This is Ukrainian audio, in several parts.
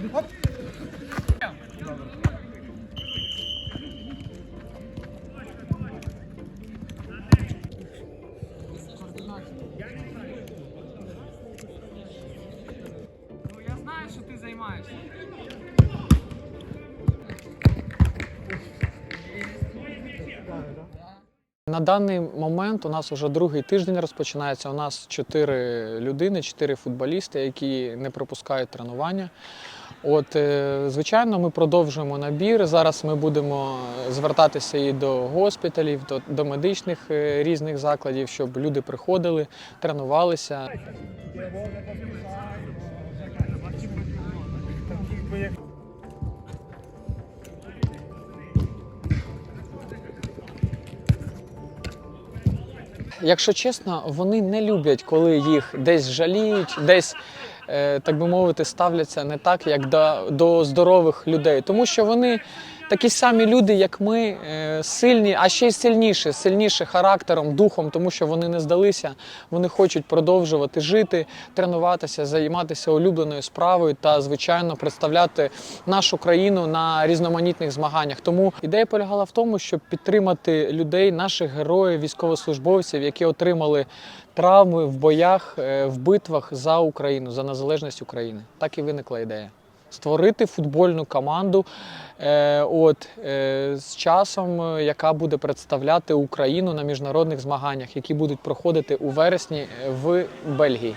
Я Hop. Ну, я знаю, що ти займаєшся. На даний момент у нас вже другий тиждень розпочинається. У нас чотири людини, чотири футболісти, які не пропускають тренування. От, е, звичайно, ми продовжуємо набір. Зараз ми будемо звертатися і до госпіталів, до, до медичних е, різних закладів, щоб люди приходили, тренувалися. Якщо чесно, вони не люблять, коли їх десь жаліють, десь, е, так би мовити, ставляться не так, як до, до здорових людей. Тому що вони такі самі люди, як ми, е, сильні, а ще й сильніші, сильніші характером, духом, тому що вони не здалися, вони хочуть продовжувати жити, тренуватися, займатися улюбленою справою та, звичайно, представляти нашу країну на різноманітних змаганнях. Тому ідея полягала в тому, щоб підтримати людей, наших героїв, військовослужбовців, які отримали травми в боях, е, в битвах за Україну, за незалежність України. Так і виникла ідея. Створити футбольну команду е, от, е, з часом, е, яка буде представляти Україну на міжнародних змаганнях, які будуть проходити у вересні е, в Бельгії.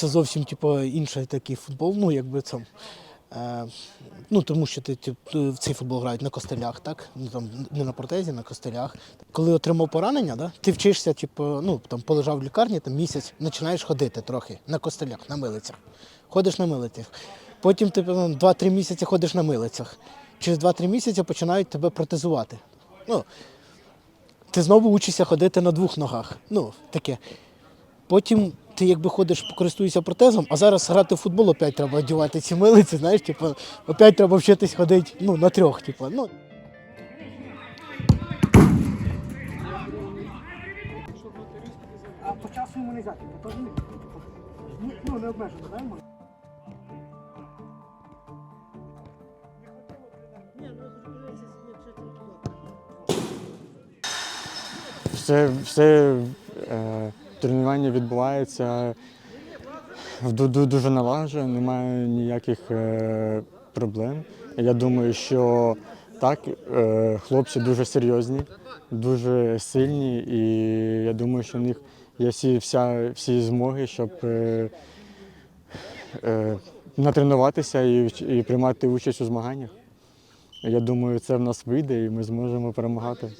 Це зовсім типу, інший такий футбол, ну якби це. Е, ну, тому що ти, ти в цей футбол грають на костелях, так? Ну, там, не на протезі, на костелях. Коли отримав поранення, да, ти вчишся, типу, ну, там, полежав в лікарні там, місяць, починаєш ходити трохи на костелях, на милицях. Ходиш на милицях. Потім ти ну, 2-3 місяці ходиш на милицях. Через 2-3 місяці починають тебе протезувати. Ну, ти знову учишся ходити на двох ногах. Ну, таке. Потім ти якби ходиш, користуєшся протезом, а зараз грати в футбол опять треба одягати ці милиці, знаєш, типу, опять треба вчитись ходити ну, на трьох. Типу, ну. А по часу взяти, ну, не обмежено, так? Все, все е, тренування відбувається дуже налагоджено, немає ніяких е, проблем. Я думаю, що так, е, хлопці дуже серйозні, дуже сильні, і я думаю, що в них є всі, вся, всі змоги, щоб е, натренуватися і, і приймати участь у змаганнях. Я думаю, це в нас вийде і ми зможемо перемагати.